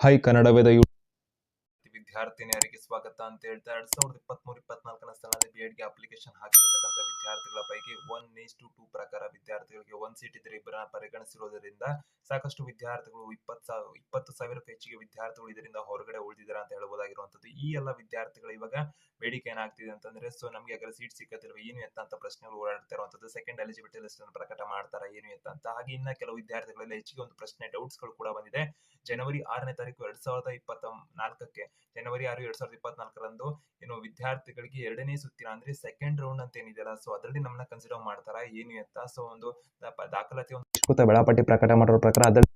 Hi Kannada Veda you ವಿದ್ಯಾರ್ಥಿನಿಯರಿಗೆ ಸ್ವಾಗತ ಅಂತ ಹೇಳ್ತಾ ಎರಡ್ ಸಾವಿರದ ಇಪ್ಪತ್ಮೂರು, ಇಪ್ಪತ್ನಾಲ್ಕನೇ ಸಾಲಿನಲ್ಲಿ ಬಿ ಎಡ್ಗೆ ಅಪ್ಲಿಕೇಶನ್ ಹಾಕಿರ್ತಕ್ಕಂಥ ವಿದ್ಯಾರ್ಥಿಗಳ ಪೈಕಿ ಒನ್ ಈಸ್ ಟು ಟೂ ಪ್ರಕಾರ ವಿದ್ಯಾರ್ಥಿಗಳಿಗೆ ಒನ್ ಸೀಟ್ ಇದ್ರೆ ಇಬ್ಬರನ್ನ ಪರಿಗಣಿಸಿರುವುದರಿಂದ ಸಾಕಷ್ಟು ವಿದ್ಯಾರ್ಥಿಗಳು ಇಪ್ಪತ್ತು ಸಾವಿರ ಇಪ್ಪತ್ತು ಸಾವಿರಕ್ಕೂ ಹೆಚ್ಚಿಗೆ ವಿದ್ಯಾರ್ಥಿಗಳು ಇದರಿಂದ ಹೊರಗಡೆ ಉಳಿದಿದ್ದಾರೆ ಅಂತ ಹೇಳಬಹುದಾಗಿರುವಂಥದ್ದು. ಈ ಎಲ್ಲ ವಿದ್ಯಾರ್ಥಿಗಳು ಇವಾಗ ಬೇಡಿಕೆ ಏನಾಗ್ತಿದೆ ಅಂತಂದ್ರೆ ಸೊ ನಮಗೆ ಅದರ ಸೀಟ್ ಸಿಕ್ಕದಿರುವ ಏನು ಎತ್ತ ಅಂತ ಪ್ರಶ್ನೆಗಳು ಓಡಾಡ್ತಾ ಇರುವಂತದ್ದು ಸೆಕೆಂಡ್ ಎಲಿಜಿಬಿಲಿಟಿ ಲಿಸ್ಟ್ ಅನ್ನು ಪ್ರಕಟ ಮಾಡ್ತಾರ, ಏನು ಎತ್ತ ಅಂತ. ಹಾಗೆ ಇನ್ನ ಕೆಲವು ವಿದ್ಯಾರ್ಥಿಗಳಲ್ಲಿ ಹೆಚ್ಚಿಗೆ ಒಂದು ಪ್ರಶ್ನೆ ಡೌಟ್ಸ್ಗಳು ಕೂಡ ಬಂದಿದೆ. ಜನವರಿ ಆರನೇ ತಾರೀಕು ಎರಡ್ ಸಾವಿರದ ಇಪ್ಪತ್ತ ನಾಲ್ಕಕ್ಕೆ ಜನವರಿ ಆರು ಎರಡ್ ಸಾವಿರದ ಇಪ್ಪತ್ನಾಲ್ಕರಂದು ಏನು ವಿದ್ಯಾರ್ಥಿಗಳಿಗೆ ಎರಡನೇ ಸುತ್ತಿನ ಅಂದ್ರೆ ಸೆಕೆಂಡ್ ರೌಂಡ್ ಅಂತ ಏನಿದೆಯಲ್ಲ ಸೊ ಅದರಲ್ಲಿ ನಮ್ಮನ್ನ ಕನ್ಸಿಡರ್ ಮಾಡ್ತಾರ, ಏನು ಎತ್ತ? ಸೊ ಒಂದು ದಾಖಲಾತಿ ಒಂದು ವೇಳಾಪಟ್ಟಿ ಪ್ರಕಟ ಮಾಡಿರೋ ಪ್ರಕಾರ ಅದರಲ್ಲಿ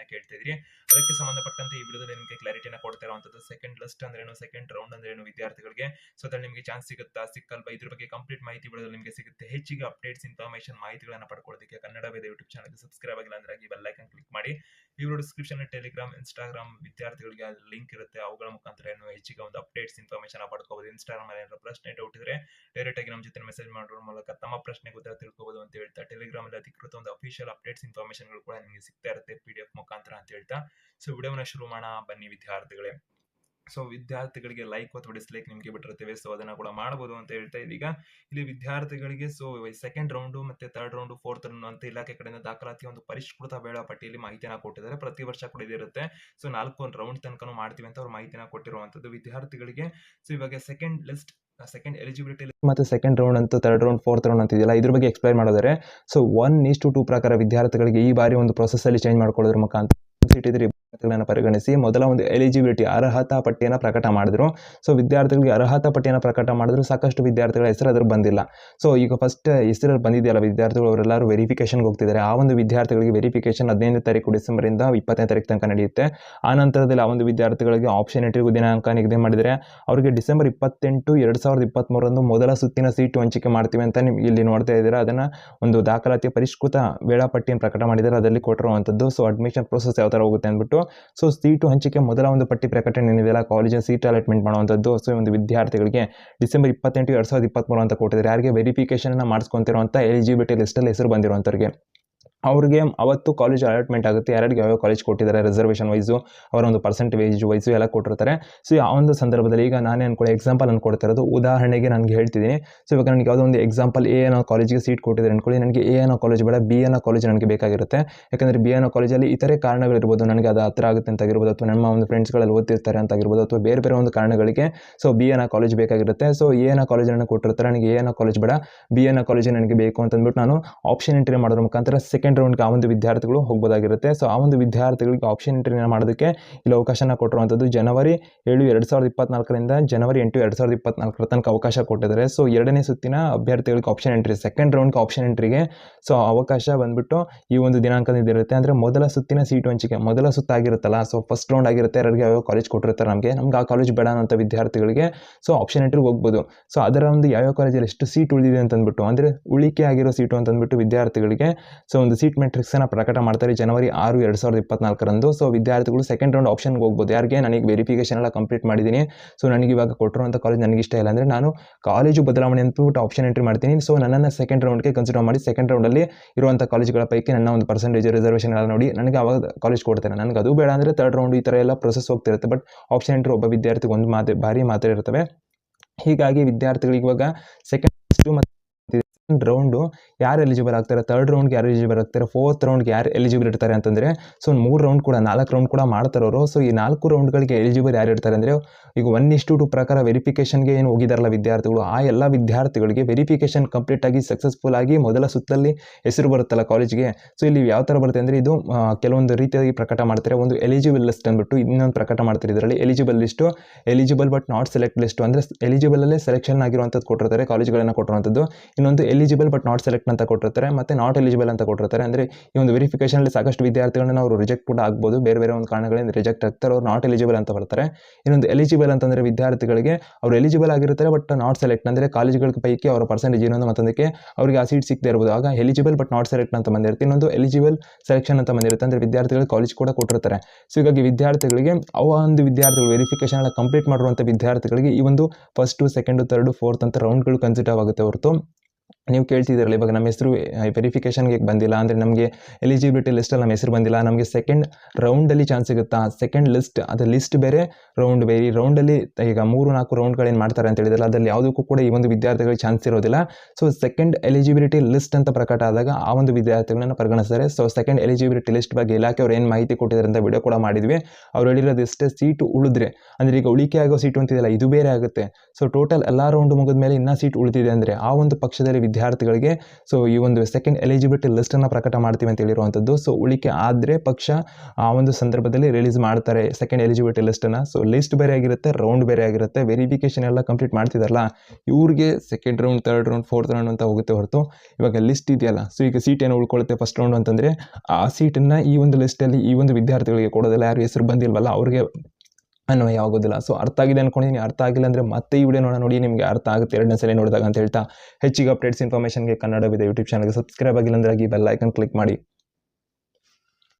ಪ್ರಶ್ನೆ ಕೇಳ್ತಾ ಇದ್ರಿ ಅದಕ್ಕೆ ಸಂಬಂಧಪಟ್ಟಂತೆ ಈ ವಿಡಿಯೋದಲ್ಲಿ ನಿಮಗೆ ಕ್ಲಾರಿಟಿನ ಕೊಡ್ತಾ ಇರುವಂತದ್ದು ಸೆಕೆಂಡ್ ಲಿಸ್ಟ್ ಅಂದ್ರೆ ಏನು ಸೆಕೆಂಡ್ ರೌಂಡ್ ಅಂದ್ರೆ ಏನು ವಿದ್ಯಾರ್ಥಿಗಳಿಗೆ. ಸೊ ಅದ್ರಲ್ಲಿ ನಿಮಗೆ ಚಾನ್ಸ್ ಸಿಗುತ್ತಾ ಸಿಕ್ಕಲ್ಪ ಇದ್ರ ಬಗ್ಗೆ ಕಂಪ್ಲೀಟ್ ಮಾಹಿತಿ ವಿಡಿಯೋದಲ್ಲಿ ನಿಮಗೆ ಸಿಗುತ್ತೆ. ಹೆಚ್ಚಿಗೆ ಅಪ್ಡೇಟ್ಸ್ ಇನ್ಫಾರ್ಮೇಶನ್ ಮಾಹಿತಿಗಳನ್ನ ಪಡ್ಕೊಳ್ಳೋದಕ್ಕೆ ಕನ್ನಡ ವೇದ ಯೂಟ್ಯೂಬ್ ಚಾನಲ್ಗೆ ಸಬ್ಸ್ಕ್ರೈಬ್ ಆಗಿಲ್ಲ ಅಂದ್ರೆ ಬೆಲ್ ಐಕನ್ ಕ್ಲಿಕ್ ಮಾಡಿ. ಈ ವಿಡಿಯೋ ಡಿಸ್ಕ್ರಿಪ್ಷನ್ ಟೆಲಿಗ್ರಾಮ್ ಇನ್ಸ್ಟಾಗ್ರಾಮ್ ವಿದ್ಯಾರ್ಥಿಗಳಿಗೆ ಲಿಂಕ್ ಇರುತ್ತೆ. ಅವುಗಳ ಮುಖಾಂತರ ಏನು ಹೆಚ್ಚಿಗೆ ಒಂದು ಅಪ್ಡೇಟ್ಸ್ ಇನ್ಫಾರ್ಮೇಶನ್ ಪಡ್ಕೋಬಹುದು ಇನ್ಸ್ಟಾಗ್ರಾಮ್ ಅಲ್ಲಿ ಏನಾದ್ರು ಪ್ರಶ್ನೆ ಡೌಟ್ ಇದ್ರೆ ಡೈರೆಕ್ಟ್ ಆಗಿ ನಮ್ಮ ಜೊತೆ ಮೆಸೇಜ್ ಮಾಡೋದ್ರ ಮೂಲಕ ತಮ್ಮ ಪ್ರಶ್ನೆಗೆ ಉತ್ತರ ತಿಳ್ಕೊಬಹುದು ಅಂತ ಹೇಳ್ತಾ ಟೆಲಿಗ್ರಾಮ್ ಅಲ್ಲಿ ಅಧಿಕೃತ ಒಂದು ಅಫಿಷಿಯಲ್ ಅಪ್ಡೇಟ್ಸ್ ಇನ್ಫಾರ್ಮೇಶನ್ಗಳು ಕೂಡ ನಿಮಗೆ ಸಿಗ್ತಾ ಇರುತ್ತೆ. ಪಿ ಡಿ ಮುಖಾಂತರ. ಅಂತ ಹೇಳ್ತಾ ಸೊ ವಿಡಿಯೋನ ಶುರು ಮಾಡೋಣ. ಬನ್ನಿ ವಿದ್ಯಾರ್ಥಿಗಳೇ. ಸೊ ವಿದ್ಯಾರ್ಥಿಗಳಿಗೆ ಲೈಕ್ ಅಥವಾ ಡಿಸ್ಲೈಕ್ ನಿಮಗೆ ಬಿಟ್ಟಿರ್ತೇವೆ ಸೊ ಅದನ್ನ ಕೂಡ ಮಾಡಬಹುದು ಅಂತ ಹೇಳ್ತಾ ಇದೀಗ ಇಲ್ಲಿ ವಿದ್ಯಾರ್ಥಿಗಳಿಗೆ ಸೊ ಸೆಕೆಂಡ್ ರೌಂಡು ಮತ್ತೆ ತರ್ಡ್ ರೌಂಡ್ ಫೋರ್ತ್ ರೌಂಡ್ ಅಂತ ಇಲಾಖೆ ಕಡೆಯಿಂದ ದಾಖಲಾತಿ ಒಂದು ಪರಿಷ್ಕೃತ ವೇಳಾಪಟ್ಟಿಯಲ್ಲಿ ಮಾಹಿತಿನ ಕೊಟ್ಟಿದ್ದಾರೆ. ಪ್ರತಿ ವರ್ಷ ಕೂಡ ಇದಿರುತ್ತೆ ಸೊ ನಾಲ್ಕು ರೌಂಡ್ ತನಕನೂ ಮಾಡ್ತೀವಿ ಅಂತ ಅವ್ರು ಮಾಹಿತಿನ ಕೊಟ್ಟಿರುವಂತದ್ದು ವಿದ್ಯಾರ್ಥಿಗಳಿಗೆ. ಸೊ ಇವಾಗ ಸೆಕೆಂಡ್ ಲಿಸ್ಟ್ ಸೆಕೆಂಡ್ ಎಲಿಜಿಬಿಲಿಟಿ ಮತ್ತೆ ಸೆಕೆಂಡ್ ರೌಂಡ್ ಅಂತ ತರ್ಡ್ ರೌಂಡ್ ಫೋರ್ತ್ ರೌಂಡ್ ಅಂತ ಇದೆಯಲ್ಲ ಇದ್ರ ಬಗ್ಗೆ ಎಕ್ಸ್ಪ್ಲೈನ್ ಮಾಡಿದರೆ so one is to two ಪ್ರಕಾರ ವಿದ್ಯಾರ್ಥಿಗಳಿಗೆ ಈ ಬಾರಿ ಒಂದು ಪ್ರೊಸೆಸ್ಸಲ್ಲಿ ಚೇಂಜ್ ಮಾಡ್ಕೊಳ್ಳೋದ್ರ ಮುಖಾಂತರ ಸೀಟ್ ಇದ್ರೆ ಪರಿಗಣಿಸಿ ಮೊದಲ ಒಂದು ಎಲಿಜಿಬಿಲಿಟಿ ಅರ್ಹತಾ ಪಟ್ಟಿಯನ್ನು ಪ್ರಕಟ ಮಾಡಿದ್ರು. ಸೊ ವಿದ್ಯಾರ್ಥಿಗಳಿಗೆ ಅರ್ಹತಾ ಪಟ್ಟಿಯನ್ನು ಪ್ರಕಟ ಮಾಡಿದ್ರು, ಸಾಕಷ್ಟು ವಿದ್ಯಾರ್ಥಿಗಳ ಹೆಸರು ಅದ್ರ ಬಂದಿಲ್ಲ. ಸೊ ಈಗ ಫಸ್ಟ್ ಹೆಸರು ಬಂದಿದೆಯಲ್ಲ, ವಿದ್ಯಾರ್ಥಿಗಳು ಅವರೆಲ್ಲರೂ ವೆರಿಫಿಕೇಷನ್ಗೆ ಹೋಗ್ತಿದ್ದಾರೆ. ಆ ಒಂದು ವಿದ್ಯಾರ್ಥಿಗಳಿಗೆ ವೆರಿಫಿಕೇಷನ್ ಹದಿನೈದು ತಾರೀಕು, ಡಿಸೆಂಬರಿಂದ ಇಪ್ಪತ್ತನೇ ತಾರೀಕು ತನಕ ನಡೆಯುತ್ತೆ. ಆ ನಂತರದಲ್ಲಿ ಆ ಒಂದು ವಿದ್ಯಾರ್ಥಿಗಳಿಗೆ ಆಪ್ಷನ್ ಎಂಟ್ರಿಗೂ ದಿನಾಂಕ ನಿಗದಿ ಮಾಡಿದರೆ, ಅವರಿಗೆ ಡಿಸೆಂಬರ್ ಇಪ್ಪತ್ತೆಂಟು, ಎರಡು ಸಾವಿರದ ಇಪ್ಪತ್ತ್ಮೂರರಂದು ಮೊದಲ ಸುತ್ತಿನ ಸೀಟು ಹಂಚಿಕೆ ಮಾಡ್ತೀವಿ ಅಂತ ನೀವು ಇಲ್ಲಿ ನೋಡ್ತಾ ಇದ್ದೀರಾ. ಅದನ್ನು ಒಂದು ದಾಖಲಾತಿಯ ಪರಿಷ್ಕೃತ ವೇಳಾಪಟ್ಟಿಯನ್ನು ಪ್ರಕಟ ಮಾಡಿದ್ದಾರೆ. ಅದರಲ್ಲಿ ಕೊಟ್ಟಿರುವಂಥದ್ದು. ಸೊ ಅಡ್ಮಿಷನ್ ಪ್ರೋಸೆಸ್ ಯಾವ ಥರ ಹೋಗುತ್ತೆ ಅಂದ್ಬಿಟ್ಟು ಸೊ ಸೀಟು ಹಂಚಿಕೆ ಮೊದಲ ಒಂದು ಪಟ್ಟಿ ಪ್ರಕಟಣೆ ಏನಿದೆಯಲ್ಲ ಕಾಲೇಜಿನ ಸೀಟ್ ಅಲಾಟ್ಮೆಂಟ್ ಮಾಡುವಂಥದ್ದು. ಸೊ ಒಂದು ವಿದ್ಯಾರ್ಥಿಗಳಿಗೆ ಡಿಸೆಂಬರ್ ಇಪ್ಪತ್ತೆಂಟು ಎರಡು ಸಾವಿರದ ಇಪ್ಪತ್ತ್ಮೂರು ಅಂತ ಕೊಟ್ಟಿದ್ದಾರೆ. ಯಾರಿಗೆ ವೆರಿಫಿಕೇಷನ್ನ ಮಾಡಿಸ್ಕೊಂತಿರುವಂಥ ಎಲಿಜಿಬಿಲಿಟಿ ಲಿಸ್ಟಲ್ಲಿ ಹೆಸರು ಬಂದಿರುವಂಥವ್ರಿಗೆ ಅವ್ರಿಗೆ ಅವತ್ತು ಕಾಲೇಜ್ ಅಲಾಟ್ಮೆಂಟ್ ಆಗುತ್ತೆ. ಯಾರ್ಯಾರಿಗೆ ಯಾವ್ಯಾವ ಕಾಲೇಜ್ ಕೊಟ್ಟಿದ್ದಾರೆ ರಿಸರ್ವೇಷನ್ ವೈಸು ಅವರ ಒಂದು ಪರ್ಸೆಂಟೇಜ್ ವೈಸು ಎಲ್ಲ ಕೊಟ್ಟಿರ್ತಾರೆ. ಸೊ ಆ ಒಂದು ಸಂದರ್ಭದಲ್ಲಿ ಈಗ ನಾನೇ ಅನ್ಕೊಳ್ಳಿ ಎಕ್ಸಾಂಪಲ್ ಇರೋದು. ಉದಾಹರಣೆಗೆ ನನಗೆ ಹೇಳ್ತಿದ್ದೀನಿ. ಸೊ ಇವಾಗ ನನಗೆ ಯಾವುದೋ ಒಂದು ಎಕ್ಸಾಂಪಲ್ ಎ ಅನ್ನೋ ಕಾಲೇಜಿಗೆ ಸೀಟ್ ಕೊಟ್ಟಿದ್ದಾರೆ ಅನ್ಕೊಳ್ಳಿ. ನನಗೆ ಎ ಅನ್ನೋ ಕಾಲೇಜ್ ಬೇಡ ಬಿ ಅನ್ನೋ ಕಾಲೇಜ್ ನನಗೆ ಬೇಕಾಗಿರುತ್ತೆ. ಯಾಕಂದರೆ ಬಿ ಅನ್ನೋ ಕಾಲೇಜಲ್ಲಿ ಇತರೆ ಕಾರಣಗಳಿರ್ಬೋದು. ನನಗೆ ಅದು ಹತ್ರ ಆಗುತ್ತೆ ಅಂತ ಆಗಿರ್ಬೋದು ಅಥವಾ ನಮ್ಮ ಒಂದು ಫ್ರೆಂಡ್ಸ್ಗಳಲ್ಲಿ ಓದ್ತಿರ್ತಾರೆ ಅಂತ ಆಗಿರ್ಬೋದು ಅಥವಾ ಬೇರೆ ಬೇರೆ ಒಂದು ಕಾರಣಗಳಿಗೆ. ಸೊ ಬಿ ಅನ್ನೋ ಕಾಲೇಜ್ ಬೇಕಾಗಿರುತ್ತೆ. ಸೊ ಎ ಅನ್ನೋ ಕಾಲೇಜ್ ನನಗೆ ಕೊಟ್ಟಿರ್ತಾರೆ. ನನಗೆ ಎ ಅನ್ನೋ ಕಾಲೇಜ್ ಬೇಡ ಬಿ ಅನ್ನೋ ಕಾಲೇಜ್ ನನಗೆ ಬೇಕು ಅಂತಂದ್ಬಿಟ್ಟು ನಾನು ಆಪ್ಷನ್ ಎಂಟ್ರಿ ಮಾಡೋದ್ರ ಮುಖಾಂತರ ಸೆಕೆಂಡ್ ರೌಂಡ್ಗೆ ಆ ಒಂದು ವಿದ್ಯಾರ್ಥಿಗಳು ಹೋಗ್ಬೋದಾಗಿರುತ್ತೆ. ಸೊ ಆ ಒಂದು ವಿದ್ಯಾರ್ಥಿಗಳಿಗೆ ಆಪ್ಷನ್ ಎಂಟ್ರಿನ ಮಾಡೋದಕ್ಕೆ ಇಲ್ಲಿ ಅವಕಾಶನ ಕೊಟ್ಟಿರುವಂಥದ್ದು ಜನವರಿ ಏಳು ಎರಡು ಸಾವಿರದ ಇಪ್ಪತ್ನಾಲ್ಕರಿಂದ ಜನವರಿ ಎಂಟು ಎರಡು ಸಾವಿರದ ಇಪ್ಪತ್ನಾಲ್ಕರ ತನಕ ಅವಕಾಶ ಕೊಟ್ಟಿದ್ದಾರೆ. ಸೊ ಎರಡನೇ ಸುತ್ತಿನ ಅಭ್ಯರ್ಥಿಗಳಿಗೆ ಆಪ್ಷನ್ ಎಂಟ್ರಿ ಸೆಕೆಂಡ್ ರೌಂಡ್ಗೆ ಆಪ್ಷನ್ ಎಂಟ್ರಿಗೆ ಸೊ ಅವಕಾಶ ಬಂದ್ಬಿಟ್ಟು ಈ ಒಂದು ದಿನಾಂಕದಿಂದ ಇರುತ್ತೆ. ಅಂದರೆ ಮೊದಲ ಸುತ್ತಿನ ಸೀಟ್ ಹಂಚಿಕೆ ಮೊದಲ ಸುತ್ತಾಗಿರುತ್ತಲ್ಲ ಸೊ ಫಸ್ಟ್ ರೌಂಡ್ ಆಗಿರುತ್ತೆ, ಯಾರಿಗೆ ಯಾವ್ಯಾವ ಕಾಲೇಜ್ ಕೊಟ್ಟಿರ್ತಾರೆ ನಮಗೆ. ನಮ್ಗೆ ಆ ಕಾಲೇಜ್ ಬೇಡ ಅಂತ ವಿದ್ಯಾರ್ಥಿಗಳಿಗೆ ಸೊ ಆಪ್ಷನ್ ಎಂಟ್ರಿಗೆ ಹೋಗ್ಬೋದು. ಸೊ ಅದರ ಒಂದು ಯಾವ್ಯಾವ ಕಾಲೇಜಲ್ಲಿ ಎಷ್ಟು ಸೀಟ್ ಉಳಿದಿದೆ ಅಂತಂದ್ಬಿಟ್ಟು, ಅಂದರೆ ಉಳಿಕೆ ಆಗಿರೋ ಸೀಟು ಅಂತಂದ್ಬಿಟ್ಟು ವಿದ್ಯಾರ್ಥಿಗಳಿಗೆ ಸೊ ಒಂದು ಸೀಟ್ ಮೆಟ್ರಿಕ್ಸನ್ನು ಪ್ರಕಟ ಮಾಡ್ತಾರೆ ಜನವರಿ ಆರು, ಎರಡು ಸಾವಿರದ ಇಪ್ಪತ್ನಾಲ್ಕರಂದು. ಸೊ ವಿದ್ಯಾರ್ಥಿಗಳು ಸೆಕೆಂಡ್ ರೌಂಡ್ ಆಪ್ಷನ್ಗೆ ಹೋಗ್ಬೋದು. ಯಾರಿಗೆ? ನನಗೆ ವೆರಿಫಿಕೇಷನ್ ಎಲ್ಲ ಕಂಪ್ಲೀಟ್ ಮಾಡಿದ್ದೀನಿ. ಸೊ ನನಗೆ ಇವಾಗ ಕೊಟ್ಟಿರುವಂಥ ಕಾಲೇಜ್ ನನಗೆ ಇಷ್ಟ ಇಲ್ಲ ಅಂದರೆ ನಾನು ಕಾಲೇಜು ಬದಲಾವಣೆ ಅಂತಬಿಟ್ಟು ಆಪ್ಷನ್ ಎಂಟ್ರಿ ಮಾಡ್ತೀನಿ. ಸೊ ನನ್ನನ್ನು ಸೆಕೆಂಡ್ ರೌಂಡ್ಗೆ ಕನ್ಸಿಡರ್ ಮಾಡಿ ಸೆಕೆಂಡ್ ರೌಂಡಲ್ಲಿ ಇರುವಂಥ ಕಾಲೇಜ್ಗಳ ಪೈಕಿ ನನ್ನ ಒಂದು ಪರ್ಸೆಂಟೇಜ್ ರಿಸರ್ವೇಷನ್ ಎಲ್ಲ ನೋಡಿ ನನಗೆ ಅವಾಗ ಕಾಲೇಜ್ ಕೊಡ್ತಾರೆ. ನನಗೆ ಅದು ಬೇಡ ಅಂದರೆ ತರ್ಡ್ ರೌಂಡ್ ಈ ಥರ ಎಲ್ಲ ಪ್ರೊಸೆಸ್ ಹೋಗ್ತಿರುತ್ತೆ. ಬಟ್ ಆಪ್ಷನ್ ಎಂಟ್ರಿ ಒಬ್ಬ ವಿದ್ಯಾರ್ಥಿಗೆ ಒಂದು ಮಾತು ಭಾರಿ ಮಾತ್ರ ಇರ್ತವೆ. ಹೀಗಾಗಿ ವಿದ್ಯಾರ್ಥಿಗಳಿಗೆ ಇವಾಗ ಸೆಕೆಂಡ್ ಮತ್ತು ರೌಂಡು ಯಾರು ಎಲಿಜಿಬಲ್ ಆಗ್ತಾರೆ? ತರ್ಡ್ ರೌಂಡ್ಗೆ ಯಾರು ಎಲಿಜಿಬಲ್ ಆಗ್ತಾರೆ? ಫೋರ್ತ್ ರೌಂಡ್ಗೆ ಯಾರು ಎಲಿಜಿಬಲ್ ಇರ್ತಾರೆ ಅಂತಂದರೆ ಸೊ ಮೂರು ರೌಂಡ್ ಕೂಡ, ನಾಲ್ಕು ರೌಂಡ್ ಕೂಡ ಮಾಡ್ತಾರೋರು ಸೊ ಈ ನಾಲ್ಕು ರೌಂಡ್ಗಳಿಗೆ ಎಲಿಜಿಬಲ್ ಯಾರು ಇರ್ತಾರೆ ಅಂದರೆ, ಈಗ ಒನ್ ಇಷ್ಟು ಟು ಪ್ರಕಾರ ವೆರಿಫಿಕೇಷನ್ಗೆ ಏನು ಹೋಗಿದಾರಲ್ಲ ವಿದ್ಯಾರ್ಥಿಗಳು, ಆ ಎಲ್ಲ ವಿದ್ಯಾರ್ಥಿಗಳಿಗೆ ವೆರಿಫಿಕೇಷನ್ ಕಂಪ್ಲೀಟ್ ಆಗಿ ಸಕ್ಸಸ್ಫುಲ್ ಆಗಿ ಮೊದಲ ಸುತ್ತಲ್ಲಿ ಹೆಸರು ಬರುತ್ತಲ್ಲ ಕಾಲೇಜ್ಗೆ ಸೊ ಇಲ್ಲಿ ಯಾವ ಥರ ಬರುತ್ತೆ ಅಂದರೆ, ಇದು ಕೆಲವೊಂದು ರೀತಿಯಾಗಿ ಪ್ರಕಟ ಮಾಡ್ತಾರೆ. ಒಂದು ಎಲಿಜಿಬಲ್ ಲಿಸ್ಟ್ ಅಂದ್ಬಿಟ್ಟು ಇನ್ನೊಂದು ಪ್ರಕಟ ಮಾಡ್ತಾರೆ. ಇದರಲ್ಲಿ eligible list eligible but not select list ಅಂದರೆ ಎಲಿಜಿಬಲಲ್ಲೇ ಸೆಲೆಕ್ಷನ್ ಆಗಿರುವಂಥದ್ದು ಕೊಟ್ಟಿರ್ತಾರೆ ಕಾಲೇಜ್ಗಳನ್ನು ಕೊಟ್ಟಿರುವಂಥದ್ದು. ಇನ್ನೊಂದು ಎಲಿಜಿಬಲ್ ಬಟ್ ನಾಟ್ ಸೆಲೆಕ್ಟ್ ಅಂತ ಕೊಟ್ಟಿರ್ತಾರೆ, ಮತ್ತು ನಾಟ್ ಎಲಿಜಿಬಲ್ ಅಂತ ಕೊಟ್ಟಿರ್ತಾರೆ. ಅಂದರೆ ಈ ಒಂದು ವೆರಿಫಿಕೇಷನಲ್ಲಿ ಸಾಕಷ್ಟು ವಿದ್ಯಾರ್ಥಿಗಳನ್ನ ಅವರು ರಿಜೆಕ್ಟ್ ಕೂಡ ಆಗ್ಬೋದು. ಬೇರೆ ಬೇರೆ ಒಂದು ಕಾರಣಗಳಿಂದ ರಿಜೆಕ್ಟ್ ಆಗ್ತಾರೆ, ಅವ್ರು ನಾಟ್ ಎಲಿಜಿಬಲ್ ಅಂತ ಬರ್ತಾರೆ. ಇನ್ನೊಂದು ಎಲಿಜಿಬಲ್ ಅಂತಂದರೆ ವಿದ್ಯಾರ್ಥಿಗಳಿಗೆ ಅವ್ರು ಎಲಿಜಿಬಲ್ ಆಗಿರ್ತಾರೆ ಬಟ್ ನಾಟ್ ಸೆಲೆಕ್ಟ್ ಅಂದರೆ ಕಾಲೇಜುಗಳ ಪೈಕಿ ಅವರ ಪರ್ಸೆಂಟೇಜ್ ಇನ್ನೊಂದು ಮತ್ತೊಂದಕ್ಕೆ ಅವರಿಗೆ ಆ ಸೀಟ್ ಸಿಗದೆ ಇರ್ಬೋದು. ಆಗ ಎಲಿಜಿಬಲ್ ಬಟ್ ನಾಟ್ ಸೆಲೆಕ್ಟ್ ಅಂತ ಬಂದಿರುತ್ತೆ. ಇನ್ನೊಂದು ಎಲಿಜಿಬಲ್ ಸೆಲೆಕ್ಷನ್ ಅಂತ ಬಂದಿರುತ್ತೆ. ಅಂದರೆ ವಿದ್ಯಾರ್ಥಿಗಳಿಗೆ ಕಾಲೇಜ್ ಕೂಡ ಕೊಟ್ಟಿರ್ತಾರೆ. ಸೊ ಹೀಗಾಗಿ ವಿದ್ಯಾರ್ಥಿಗಳಿಗೆ ಅವ ಒಂದು ವಿದ್ಯಾರ್ಥಿಗಳು ವೆರಿಫಿಕೇಷನ್ ಕಂಪ್ಲೀಟ್ ಮಾಡಿರುವಂಥ ವಿದ್ಯಾರ್ಥಿಗಳಿಗೆ ಈ ಒಂದು ಫಸ್ಟು ಸೆಕೆಂಡು ತರ್ಡು ಫೋರ್ತ್ ಅಂತ ರೌಂಡ್ಗಳು ಕನ್ಸಿಡರ್ ಆಗುತ್ತೆ ಹೊರತು. ನೀವು ಕೇಳ್ತಿದ್ದೀರಲ್ಲ, ಇವಾಗ ನಮ್ಮ ಹೆಸರು ವೆರಿಫಿಕೇಷನ್ಗೆ ಬಂದಿಲ್ಲ, ಅಂದರೆ ನಮಗೆ ಎಲಿಜಿಬಿಲಿಟಿ ಲಿಸ್ಟಲ್ಲಿ ನಮ್ಮ ಹೆಸರು ಬಂದಿಲ್ಲ, ನಮಗೆ ಸೆಕೆಂಡ್ ರೌಂಡಲ್ಲಿ ಚಾನ್ಸ್ ಸಿಗುತ್ತಾ? ಸೆಕೆಂಡ್ ಲಿಸ್ಟ್ ಅದು ಲಿಸ್ಟ್ ಬೇರೆ ರೌಂಡ್ ಬೇರೆ. ರೌಂಡಲ್ಲಿ ಈಗ ಮೂರು, ನಾಲ್ಕು ರೌಂಡ್ಗಳೇನು ಮಾಡ್ತಾರೆ ಅಂತ ಹೇಳಿದ್ರಲ್ಲ, ಅದರಲ್ಲಿ ಯಾವುದಕ್ಕೂ ಕೂಡ ಈ ಒಂದು ವಿದ್ಯಾರ್ಥಿಗಳಿಗೆ ಚಾನ್ಸ್ ಇರೋದಿಲ್ಲ. ಸೊ ಸೆಕೆಂಡ್ ಎಲಿಜಿಬಿಲಿಟಿ ಲಿಸ್ಟ್ ಅಂತ ಪ್ರಕಟ ಆದಾಗ ಆ ಒಂದು ವಿದ್ಯಾರ್ಥಿಗಳನ್ನು ಪರಿಗಣಿಸ್ತಾರೆ ಸೊ ಸೆಕೆಂಡ್ ಎಲಿಜಿಬಿಲಿಟಿ ಲಿಸ್ಟ್ ಬಗ್ಗೆ ಇಲಾಖೆ ಅವ್ರು ಏನು ಮಾಹಿತಿ ಕೊಟ್ಟಿದ್ದಾರೆ ಅಂತ ವಿಡಿಯೋ ಕೂಡ ಮಾಡಿದ್ವಿ. ಅವ್ರು ಹೇಳಿರೋದು ಇಷ್ಟೇ ಸೀಟು ಉಳಿದ್ರೆ, ಅಂದರೆ ಈಗ ಉಳಿಕೆ ಆಗೋ ಸೀಟು ಅಂತಿದೆಯಲ್ಲ, ಇದು ಬೇರೆ ಆಗುತ್ತೆ. ಸೊ ಟೋಟಲ್ ಎಲ್ಲ ರೌಂಡ್ ಮುಗಿದ ಮೇಲೆ ಇನ್ನೂ ಸೀಟ್ ಉಳಿದಿದೆ ಅಂದರೆ, ಆ ಒಂದು ಪಕ್ಷದಲ್ಲಿ ವಿದ್ಯಾರ್ಥಿಗಳಿಗೆ. ಸೊ ಈ ಒಂದು ಸೆಕೆಂಡ್ ಎಲಿಜಿಬಿಲಿಟಿ ಲಿಸ್ಟನ್ನು ಪ್ರಕಟ ಮಾಡ್ತೀವಿ ಅಂತ ಹೇಳಿರುವಂಥದ್ದು ಸೊ ಉಳಿಕೆ ಆದರೆ ಪಕ್ಷ, ಆ ಒಂದು ಸಂದರ್ಭದಲ್ಲಿ ರಿಲೀಸ್ ಮಾಡ್ತಾರೆ ಸೆಕೆಂಡ್ ಎಲಿಜಿಬಿಲಿಟಿ ಲಿಸ್ಟನ್ನು ಸೊ ಲಿಸ್ಟ್ ಬೇರೆ ಆಗಿರುತ್ತೆ ರೌಂಡ್ ಬೇರೆ ಆಗಿರುತ್ತೆ. ವೆರಿಫಿಕೇಷನ್ ಎಲ್ಲ ಕಂಪ್ಲೀಟ್ ಮಾಡ್ತಿದಾರಲ್ಲ, ಇವ್ರಿಗೆ second round third round fourth round ಅಂತ ಹೋಗುತ್ತೆ ಹೊರತು. ಇವಾಗ ಲಿಸ್ಟ್ ಇದೆಯಲ್ಲ ಸೊ ಈಗ ಸೀಟ್ ಏನು ಉಳ್ಕೊಳ್ಳುತ್ತೆ ಫಸ್ಟ್ ರೌಂಡ್ ಅಂತಂದರೆ, ಆ ಸೀಟನ್ನು ಈ ಒಂದು ಲಿಸ್ಟಲ್ಲಿ ಈ ಒಂದು ವಿದ್ಯಾರ್ಥಿಗಳಿಗೆ ಕೊಡೋದಿಲ್ಲ ಯಾರು ಹೆಸರು ಬಂದಿಲ್ವಲ್ಲ, ಅವ್ರಿಗೆ ಅನ್ವಯ ಆಗೋದಿಲ್ಲ. ಸೊ ಅರ್ಥ ಆಗಿದೆ ಅನ್ಕೊಂಡಿದ್ದೀನಿ ಅರ್ಥ ಆಗಿಲ್ಲ ಅಂದರೆ ಮತ್ತೆ ಈ ವಿಡಿಯೋನ ನೋಡಿ ನಿಮಗೆ ಅರ್ಥ ಆಗುತ್ತೆ. ಎರಡನೇ ಸಲ ನೋಡಿದಾಗ ಅಂತ ಹೇಳ್ತಾ, ಹೆಚ್ಚಿಗೆ ಅಪ್ಡೇಟ್ಸ್ ಇನ್ಫಾರ್ಮೇಷನ್ಗೆ ಕನ್ನಡ ವಿದೆ ಯೂಟ್ಯೂಬ್ ಚಾನಲ್ಗೆ ಸಬ್ಸ್ಕ್ರೈಬ್ ಆಗಿಲ್ಲ ಅಂದ್ರೆ ಆಗಿ ಬೆಲ್ ಐಕನ್ ಕ್ಲಿಕ್ ಮಾಡಿ.